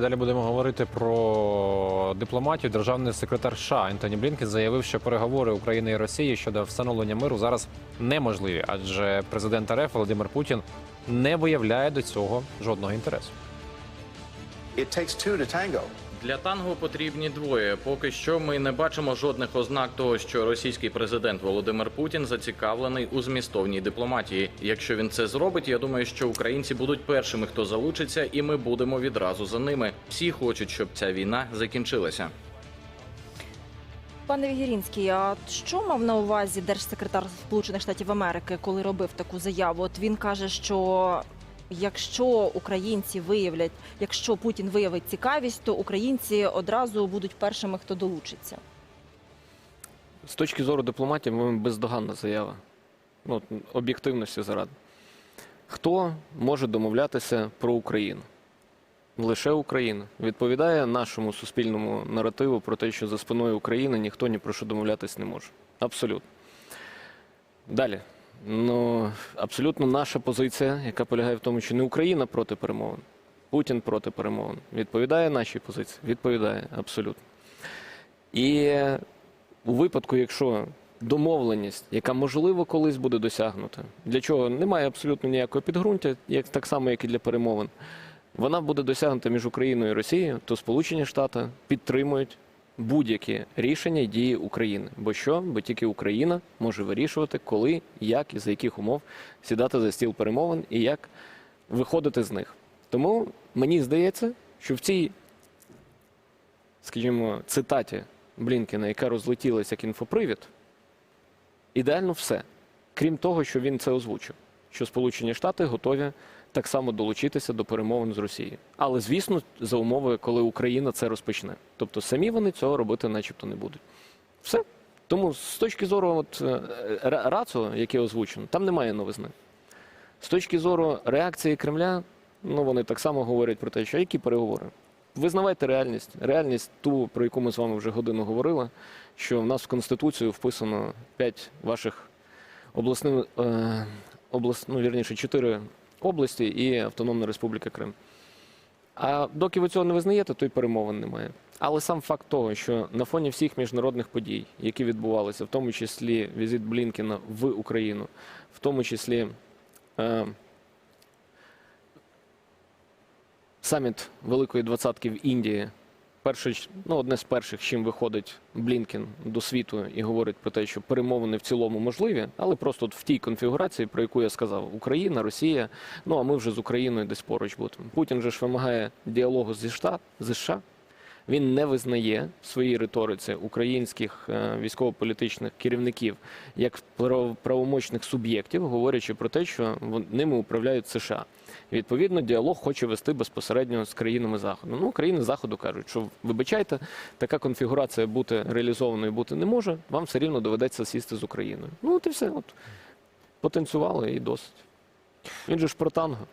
Далі будемо говорити про дипломатів. Державний секретар США Ентоні Блінкен заявив, що переговори України і Росії щодо встановлення миру зараз неможливі, адже президент РФ Володимир Путін не виявляє до цього жодного інтересу. It takes two to tango. Для танго потрібні двоє. Поки що ми не бачимо жодних ознак того, що російський президент Володимир Путін зацікавлений у змістовній дипломатії. Якщо він це зробить, я думаю, що українці будуть першими, хто залучиться, і ми будемо відразу за ними. Всі хочуть, щоб ця війна закінчилася. Пане Вігірінський, а що мав на увазі держсекретар Сполучених Штатів Америки, коли робив таку заяву? От він каже, що якщо українці виявлять, якщо Путін виявить цікавість, то українці одразу будуть першими, хто долучиться. З точки зору дипломатії, ми бездоганна заява. Ну, об'єктивності заради. Хто може домовлятися про Україну? Лише Україна. Відповідає нашому суспільному наративу про те, що за спиною України ніхто ні про що домовлятись не може. Абсолютно. Далі. Ну, абсолютно наша позиція, яка полягає в тому, що не Україна проти перемовин, Путін проти перемовин. Відповідає нашій позиції? Відповідає, абсолютно. І у випадку, якщо домовленість, яка можливо колись буде досягнута, для чого немає абсолютно ніякого підґрунтя, як так само, як і для перемовин, вона буде досягнута між Україною і Росією, то Сполучені Штати підтримують будь-які рішення і дії України. Бо що? Бо тільки Україна може вирішувати, коли, як і за яких умов сідати за стіл перемовин і як виходити з них. Тому мені здається, що в цій, скажімо, цитаті Блінкена, яка розлетілася як інфопривід, ідеально все. Крім того, що він це озвучив, що Сполучені Штати готові так само долучитися до перемовин з Росією. Але, звісно, за умови, коли Україна це розпочне. Тобто самі вони цього робити начебто не будуть. Все. Тому з точки зору от, е, рацо, яке озвучено, там немає новизни. З точки зору реакції Кремля, ну вони так само говорять про те, що які переговори. Визнавайте реальність. Реальність ту, про яку ми з вами вже годину говорили, що в нас в Конституцію вписано п'ять ваших обласних, е, облас, ну, вірніше, чотири області і Автономна Республіка Крим. А доки ви цього не визнаєте, то й перемовин немає. Але сам факт того, що на фоні всіх міжнародних подій, які відбувалися, в тому числі візит Блінкена в Україну, в тому числі е, саміт Великої Двадцятки в Індії, перший, ну, одне з перших, чим виходить Блінкен до світу і говорить про те, що перемовини в цілому можливі, але просто от в тій конфігурації, про яку я сказав, Україна, Росія, ну а ми вже з Україною десь поруч будемо. Путін же ж вимагає діалогу зі Штат, зі США. Він не визнає в своїй риториці українських е, військово-політичних керівників як правомочних суб'єктів, говорячи про те, що ними управляють США. Відповідно, діалог хоче вести безпосередньо з країнами заходу. Ну, країни заходу кажуть, що вибачайте, така конфігурація бути реалізованою бути не може. Вам все рівно доведеться сісти з Україною. Ну от і все. От потанцювали і досить. Він же ж про танго.